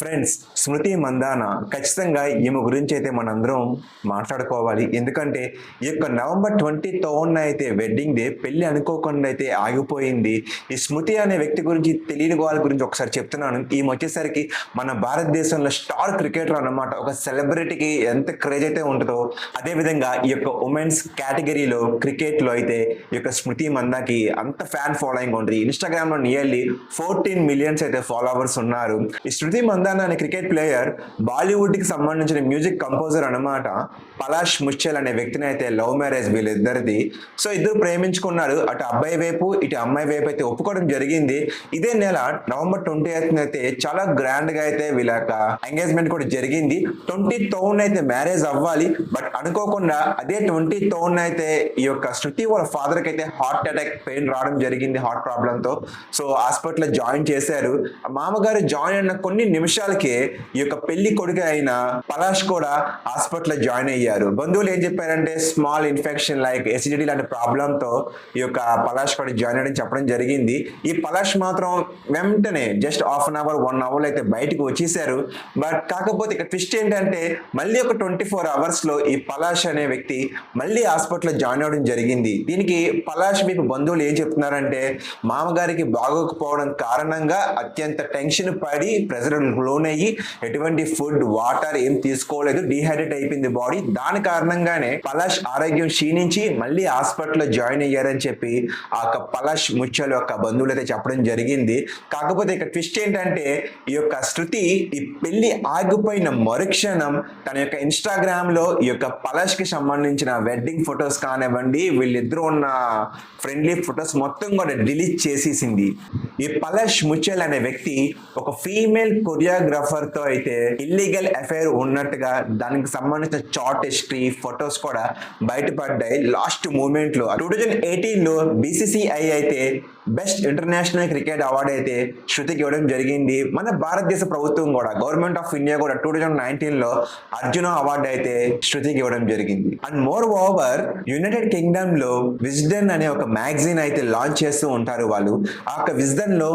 Friends స్మృతి మందాన ఖచ్చితంగా ఈమె గురించి అయితే మనందరం మాట్లాడుకోవాలి. ఎందుకంటే ఈ యొక్క నవంబర్ ట్వంటీ థౌన్ అయితే వెడ్డింగ్ డే పెళ్ళి అనుకోకుండా అయితే ఆగిపోయింది. ఈ స్మృతి అనే వ్యక్తి గురించి తెలియని వాళ్ళ గురించి ఒకసారి చెప్తున్నాను. ఈమె వచ్చేసరికి మన భారతదేశంలో స్టార్ క్రికెటర్ అన్నమాట. ఒక సెలబ్రిటీకి ఎంత క్రేజ్ అయితే ఉంటుందో అదేవిధంగా ఈ యొక్క ఉమెన్స్ కేటగిరీలో క్రికెట్లో అయితే ఈ యొక్క స్మృతి మందాకి అంత ఫ్యాన్ ఫాలోయింగ్ ఉంటుంది ఇన్స్టాగ్రామ్లో నియర్లీ ఫోర్టీన్ మిలియన్స్ అయితే ఫాలోవర్స్ ఉన్నారు. ఈ స్మృతి మంద మందాన అనే క్రికెట్ ప్లేయర్ బాలీవుడ్కి సంబంధించిన మ్యూజిక్ కంపోజర్ అన్నమాట పలాష్ ముచ్చెల్ అనే వ్యక్తిని అయితే లవ్ మ్యారేజ్ వీళ్ళిద్దరిది. సో ఇద్దరు ప్రేమించుకున్నారు. అటు అబ్బాయి వైపు ఇటు అమ్మాయి వైపు అయితే ఒప్పుకోవడం జరిగింది. ఇదే నెల నవంబర్ ట్వంటీ అయితే చాలా గ్రాండ్గా అయితే వీళ్ళ యొక్క ఎంగేజ్మెంట్ కూడా జరిగింది. ట్వంటీ థౌన్ అయితే మ్యారేజ్ అవ్వాలి. బట్ అనుకోకుండా అదే ట్వంటీ థౌన్ అయితే ఈ యొక్క శృతి వాళ్ళ ఫాదర్కి అయితే హార్ట్ అటాక్ పెయిన్ రావడం జరిగింది హార్ట్ ప్రాబ్లమ్తో సో హాస్పిటల్ జాయిన్ చేశారు. మామగారు జాయిన్ అయిన కొన్ని నిమిషాలకే ఈ యొక్క పెళ్ళి కొడుకు అయిన పలాష్ కూడా హాస్పిటల్ జాయిన్ అయ్యారు. బంధువులు ఏం చెప్పారంటే స్మాల్ ఇన్ఫెక్షన్ లైక్ ఎసిడిటీ లాంటి ప్రాబ్లమ్తో ఈ యొక్క పలాష్ కూడా జాయిన్ అయ్యడం చెప్పడం జరిగింది. ఈ పలాష్ మాత్రం వెంటనే just half an hour one hour అయితే బయటకు వచ్చేసారు. బట్ కాకపోతే ఇక ట్విస్ట్ ఏంటంటే మళ్ళీ ఒక ట్వంటీ ఫోర్ అవర్స్లో ఈ పలాష్ అనే వ్యక్తి మళ్ళీ హాస్పిటల్ జాయిన్ అవ్వడం జరిగింది. దీనికి పలాష్ మీకు బంధువులు ఏం చెప్తున్నారంటే మామగారికి బాగోకపోవడం కారణంగా అత్యంత టెన్షన్ పడి ప్రెజర్ లోనయ్యి ఎటువంటి ఫుడ్ వాటర్ ఏం తీసుకోలేదు డిహైడ్రేట్ అయిపోయింది బాడీ. దాని కారణంగానే పలాష్ ఆరోగ్యం క్షీణించి మళ్ళీ హాస్పిటల్లో జాయిన్ అయ్యారని చెప్పి ఆ యొక్క పలాష్ ముచ్చల యొక్క బంధువులు అయితే చెప్పడం జరిగింది. కాకపోతే ఇక్కడ ట్విస్ట్ ఏంటంటే ఈ యొక్క శృతి ఈ పెళ్ళి ఆగిపోయిన మరుక్షణం తన యొక్క ఇన్స్టాగ్రామ్లో ఈ యొక్క పలాష్కి సంబంధించిన వెడ్డింగ్ ఫొటోస్ కానివ్వండి వీళ్ళిద్దరూ ఉన్న ఫ్రెండ్లీ ఫొటోస్ మొత్తం కూడా డిలీట్ చేసేసింది. ఈ పలాష్ ముచ్చల్ అనే వ్యక్తి ఒక ఫీమేల్ కొరియోగ్రాఫర్తో అయితే ఇల్లీగల్ అఫైర్ ఉన్నట్టుగా దానికి సంబంధించిన చార్ట్ హిస్టరీ ఫొటోస్ కూడా బయటపడ్డాయి. లాస్ట్ మూమెంట్లో టూ థౌజండ్ ఎయిటీన్లో బీసీసీఐ అయితే బెస్ట్ ఇంటర్నేషనల్ క్రికెట్ అవార్డు అయితే శృతికి ఇవ్వడం జరిగింది. మన భారతదేశ ప్రభుత్వం కూడా గవర్నమెంట్ ఆఫ్ ఇండియా కూడా టూ థౌజండ్ నైన్టీన్లో అర్జున అవార్డు అయితే శృతికి ఇవ్వడం జరిగింది. అండ్ మోర్ ఓవర్ యునైటెడ్ కింగ్డమ్లో విజ్డన్ అనే ఒక మ్యాగజైన్ అయితే లాంచ్ చేస్తూ ఉంటారు వాళ్ళు. ఆ యొక్క విజ్డన్లో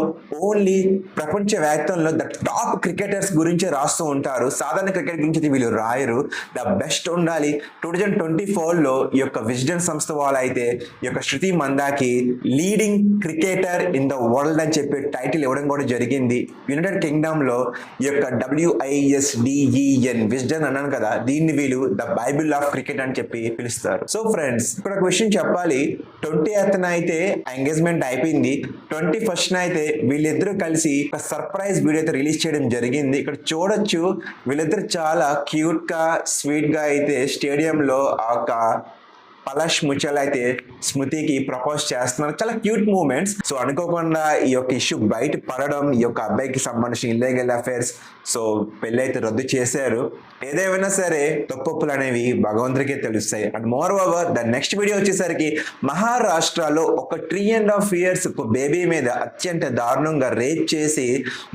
ఓన్లీ ప్రపంచ వ్యాప్తంలో ద టాప్ క్రికెటర్స్ గురించి రాస్తూ ఉంటారు. సాధారణ క్రికెట్ గురించి వీళ్ళు రాయరు. ద బెస్ట్ ఉండాలి. టూ థౌజండ్ ట్వంటీ ఫోర్లో ఈ యొక్క విజిడెన్ సంస్థ వాళ్ళు అయితే ఈ యొక్క Smriti మందాకి leading cricketer in the world అని చెప్పి టైటిల్ ఇవ్వడం కూడా జరిగింది. యునైటెడ్ కింగ్డమ్లో ఈ యొక్క డబ్ల్యూఐఎస్డిఈఎన్ విజ్డన్ అన్నాను కదా దీన్ని వీళ్ళు ద బైబిల్ ఆఫ్ క్రికెట్ అని చెప్పి పిలుస్తారు. సో ఫ్రెండ్స్ ఇక్కడ ఒక విషయం చెప్పాలి. ట్వంటీ ఎత్న అయితే ఎంగేజ్మెంట్ అయిపోయింది. ట్వంటీ ఫస్ట్ అయితే వీళ్ళిద్దరూ కలిసి ఒక సర్ప్రైజ్ వీడియో అయితే రిలీజ్ చేయడం జరిగింది. ఇక్కడ చూడొచ్చు వీళ్ళిద్దరు చాలా క్యూట్గా స్వీట్గా అయితే స్టేడియంలో ఆ పలాష్ ముచల్ అయితే స్మృతికి ప్రపోజ్ చేస్తున్నారు. చాలా క్యూట్ మూమెంట్స్ సో అనుకోకుండా ఈ యొక్క ఇష్యూ బయట పడడం ఈ యొక్క అబ్బాయికి సంబంధించిన ఇల్లీగల్ అఫైర్స్ సో పెళ్ళి అయితే రద్దు చేశారు. ఏదేమైనా సరే తొక్కొప్పులు అనేవి భగవంతుడికే తెలుస్తాయి. And moreover the next video వచ్చేసరికి మహారాష్ట్రలో ఒక three and half years baby మీద అత్యంత దారుణంగా రేప్ చేసి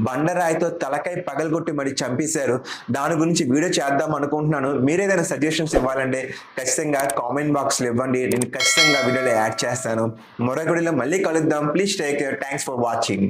బండరాయితో తలకాయ పగలగొట్టి మరి చంపేశారు. దాని గురించి వీడియో చేద్దాం అనుకుంటున్నాను. మీరు ఏదైనా సజెషన్స్ ఇవ్వాలంటే ఖచ్చితంగా కామెంట్ బాక్స్లో ఇవ్వండి నేను ఖచ్చితంగా వీడియోలో యాడ్ చేస్తాను. మరొక వీడియోలో మళ్ళీ కలుద్దాం. Please take care thanks for watching